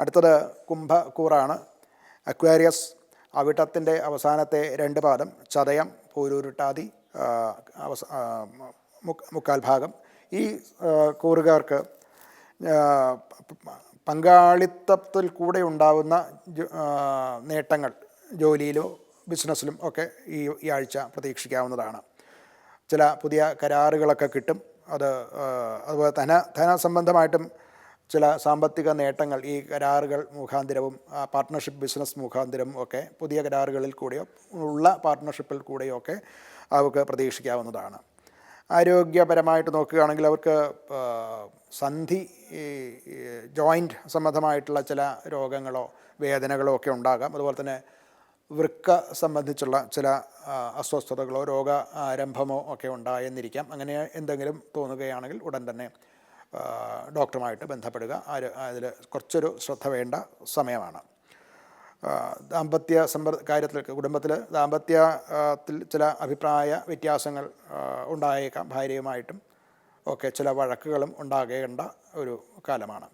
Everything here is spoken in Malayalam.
അടുത്തത് കുംഭക്കൂറാണ്. അക്വാരിയസ് അവിട്ടത്തിന്റെ അവസാനത്തെ രണ്ട് പാദം ചതയം പൂരൂരുട്ടാതി അവസ മുക്കാൽ ഭാഗം. ഈ കൂറുകാർക്ക് പങ്കാളിത്തത്തിൽ കൂടെ ഉണ്ടാകുന്ന നേട്ടങ്ങൾ ജോലിയിലോ ബിസിനസ്സിലും ഒക്കെ ഈ ഈ ആഴ്ച പ്രതീക്ഷിക്കാവുന്നതാണ്. ചില പുതിയ കരാറുകളൊക്കെ കിട്ടും. അത് അതുപോലെ ധന ധനസംബന്ധമായിട്ടും ചില സാമ്പത്തിക നേട്ടങ്ങൾ ഈ കരാറുകൾ മുഖാന്തിരവും പാർട്ട്ണർഷിപ്പ് ബിസിനസ് മുഖാന്തിരവും ഒക്കെ പുതിയ കരാറുകളിൽ കൂടെയോ ഉള്ള പാർട്ട്ണർഷിപ്പിൽ കൂടെയോ ഒക്കെ അവർക്ക് പ്രതീക്ഷിക്കാവുന്നതാണ്. ആരോഗ്യപരമായിട്ട് നോക്കുകയാണെങ്കിൽ അവർക്ക് സന്ധി ജോയിന്റ് സംബന്ധമായിട്ടുള്ള ചില രോഗങ്ങളോ വേദനകളോ ഒക്കെ ഉണ്ടാകാം. അതുപോലെ തന്നെ വൃക്ക സംബന്ധിച്ചുള്ള ചില അസ്വസ്ഥതകളോ രോഗ ആരംഭമോ ഒക്കെ ഉണ്ടായെന്നിരിക്കാം. അങ്ങനെ എന്തെങ്കിലും തോന്നുകയാണെങ്കിൽ ഉടൻ തന്നെ ഡോക്ടറുമായിട്ട് ബന്ധപ്പെടുക. അതിൽ കുറച്ചൊരു ശ്രദ്ധ വേണ്ട സമയമാണ്. ദാമ്പത്യ സമ്പർ കാര്യത്തിൽ കുടുംബത്തിൽ ദാമ്പത്യത്തിൽ ചില അഭിപ്രായ വ്യത്യാസങ്ങൾ ഉണ്ടായേക്കാം. ഭാര്യയുമായിട്ടും ഒക്കെ ചില വഴക്കുകളും ഉണ്ടാകേണ്ട ഒരു കാലമാണ്.